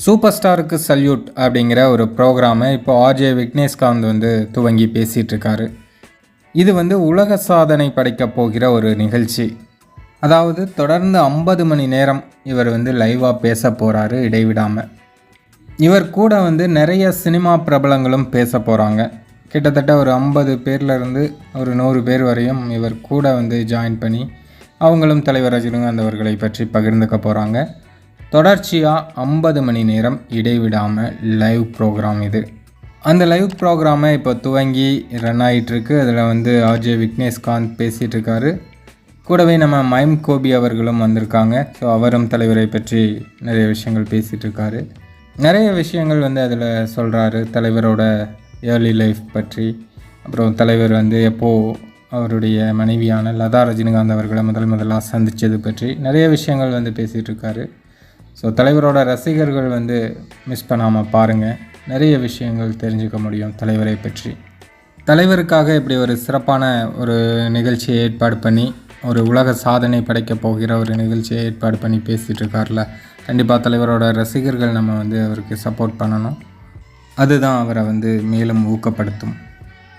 Super ஸ்டாருக்கு salute அப்படிங்கிற ஒரு ப்ரோக்ராமை இப்போ ஆர்ஜே விக்னேஷ்காந்த் வந்து துவங்கி பேசிகிட்டு இருக்காரு இது வந்து உலக சாதனை படைக்கப் போகிற ஒரு நிகழ்ச்சி. அதாவது தொடர்ந்து ஐம்பது மணி நேரம் இவர் வந்து லைவாக பேச போகிறாரு இடைவிடாமல் இவர் கூட வந்து நிறைய சினிமா பிரபலங்களும் பேச போகிறாங்க கிட்டத்தட்ட ஒரு ஐம்பது பேர்லேருந்து ஒரு நூறு பேர் வரையும் இவர் கூட வந்து ஜாயின் பண்ணி அவங்களும் தலைவர் ரஜினிகாந்த் அவர்களை பற்றி பகிர்ந்துக்க போகிறாங்க தொடர்ச்சியாக ஐம்பது மணி நேரம் இடைவிடாமல் லைவ் ப்ரோக்ராம் இது. அந்த லைவ் ப்ரோக்ராமை இப்போ துவங்கி ரன் ஆகிட்டுருக்கு அதில் வந்து ஆர்ஜே விக்னேஷ்காந்த் பேசிகிட்ருக்காரு கூடவே நம்ம மைம் கோபி அவர்களும் வந்திருக்காங்க. ஸோ அவரும் தலைவரை பற்றி நிறைய விஷயங்கள் பேசிகிட்டு இருக்காரு நிறைய விஷயங்கள் வந்து அதில் சொல்கிறாரு தலைவரோட ஏர்லி லைஃப் பற்றி. அப்புறம் தலைவர் வந்து எப்போது அவருடைய மனைவியான லதா ரஜினிகாந்த் அவர்களை முதல் முதலாக சந்தித்தது பற்றி நிறைய விஷயங்கள் வந்து பேசிகிட்டு இருக்காரு ஸோ தலைவரோட ரசிகர்கள் வந்து மிஸ் பண்ணாமல் பாருங்கள் நிறைய விஷயங்கள் தெரிஞ்சுக்க முடியும் தலைவரை பற்றி. தலைவருக்காக இப்படி ஒரு சிறப்பான ஒரு நிகழ்ச்சியை ஏற்பாடு பண்ணி ஒரு உலக சாதனை படைக்கப் போகிற ஒரு நிகழ்ச்சியை ஏற்பாடு பண்ணி பேசிகிட்டு இருக்கார்ல கண்டிப்பாக தலைவரோட ரசிகர்கள் நம்ம வந்து அவருக்கு சப்போர்ட் பண்ணணும். அதுதான் அவரை வந்து மேலும் ஊக்கப்படுத்தும்.